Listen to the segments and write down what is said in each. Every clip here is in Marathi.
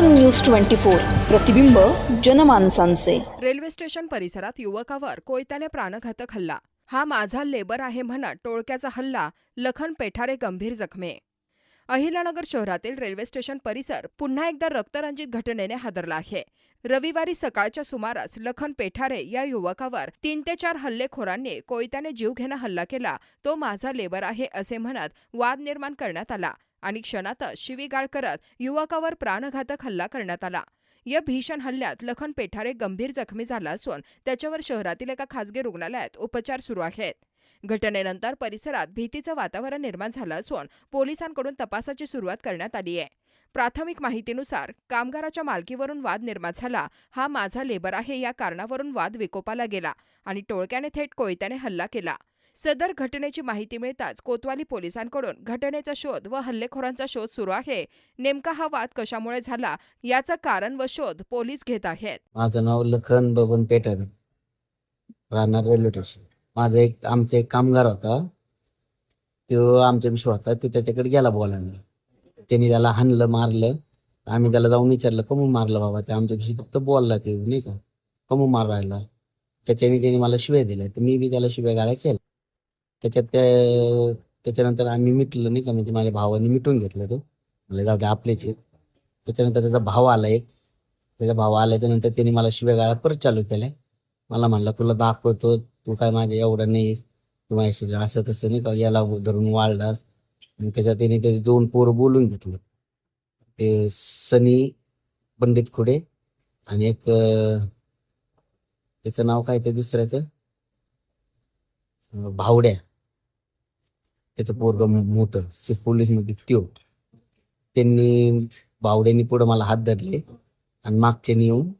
News twenty four. प्रतिबिंब जनमानसांचे. रेल्वे स्टेशन परिसरात युवकावर कोयत्याने प्राणघातक हल्ला. हा माझा लेबर आहे म्हणत टोळक्याचा हल्ला लखन पेठारे गंभीर जखमी. अहिलानगर शहरातील रेल्वे स्टेशन परिसर पुन्हा एकदा रक्तरंजित घटनेने हादरला आहे. रविवारी सकाळच्या सुमारास लखन पेठारे या युवकावर तीन ते चार हल्लेखोरांनी कोयत्याने जीव घेणं हल्ला केला. तो माझा लेबर आहे असे म्हणत वाद निर्माण करण्यात आला. आणि क्षणातच शिवीगाळ करत युवकावर प्राणघातक हल्ला करण्यात आला. या भीषण हल्ल्यात लखन पेठारे गंभीर जखमी झाला असून त्याच्यावर शहरातील एका खासगी रुग्णालयात उपचार सुरू आहेत. घटनेनंतर परिसरात भीतीचं वातावरण निर्माण झालं असून पोलिसांकडून तपासाची सुरुवात करण्यात आली आहे. प्राथमिक माहितीनुसार कामगाराच्या मालकीवरून वाद निर्माण झाला. हा माझा लेबर आहे या कारणावरून वाद विकोपाला गेला आणि टोळक्याने थेट कोयत्याने हल्ला केला. सदर घटनेची माहिती मिळताच कोतवाली पोलिसांकडून घटनेचा शोध व हल्लेखोरांचा शोध सुरू आहे. नेमका हा वाद कशामुळे झाला? याचं कारण व शोध पोलीस घेत आहेत. माझं नाव लखन बबन पेटर राहणार रेल्वे स्टेशन. माझा एक आमचा एक कामगार होता. तो आमच्या विषय होता तो त्याच्याकडे गेला बोलायला. त्यांनी त्याला हाणलं मारलं. आम्ही त्याला जाऊन विचारलं कमून मारलं बाबा? ते आमच्याविषयी फक्त बोलला ते नाही का? कमून मार राहिला त्याच्याने त्यांनी मला शिव्या दिल्या. तर मी बी त्याला शिव्या गाळ्या केल्या. त्याच्यात त्या त्याच्यानंतर आम्ही मिटलं नाही का म्हणजे माझ्या भावाने मिटून घेतलं तो. म्हणजे जाऊ दे आपलेच आहेत. त्याच्यानंतर त्याचा भाव आला एक. त्याचा भाव आला त्यानंतर त्याने मला शिव्या परत चालू केल्या. मला म्हणला तुला दाखवतो तू काय माझ्या एवढं नाही तू माझ्याशी असं तसं नाही का याला धरून वाढलास आणि त्याच्यात त्याने ते दोन पोरं बोलून घेतलं. ते सनी पंडित खुडे आणि एक त्याचं नाव काय ते दुसऱ्याचं? भावड्या. त्याचं पोरग मोठं ते पोलीसमध्ये त्यो त्यांनी बावड्यांनी पुढं मला हात धरले आणि मागच्यानी येऊन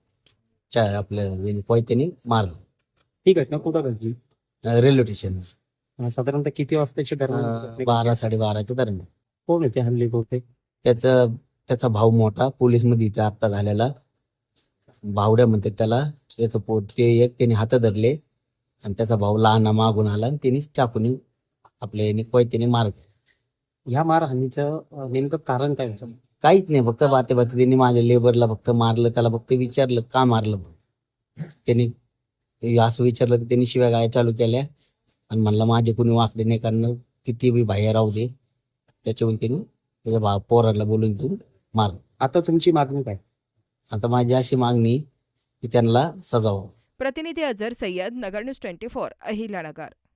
चा आपल्या याने कोयत्याने मारलं. ही घटना कुठं घडली रेल्वे स्टेशन अं, साधारणतः किती वाजताची दरम्यान बारा साडेबाराच्या दरम्यान. कोण होते हल्ले होते त्याचा त्याचा भाऊ मोठा पोलीसमध्ये इथे आत्ता झालेला. भावड्या म्हणते त्याला त्याचं पोट ते एक त्याने हात धरले आणि त्याचा भाऊ लहाना मागून आला आणि त्यांनी चाकूने आपल्या याने कोयत्याने मार ह्या मारहाणीचं नेमकं कारण काय होतं? काहीच नाही फक्त बाते बाते त्यांनी माझ्या लेबरला फक्त मारलं त्याला फक्त विचारलं का मारलं त्यांनी असं विचारलं तर त्यांनी शिव्या गाळ्या चालू केल्या. आणि म्हणलं माझे कुणी वाकडे नाही कारण किती बी बाहेर राहू दे. त्याच्यावरून त्यांनी त्याच्या भा पोराला बोलून तू मार आता तुमची मागणी काय? आता माझी अशी मागणी की त्यांना सजावं. प्रतिनिधी Azhar Sayyad Nagar news twenty four Ahilyanagar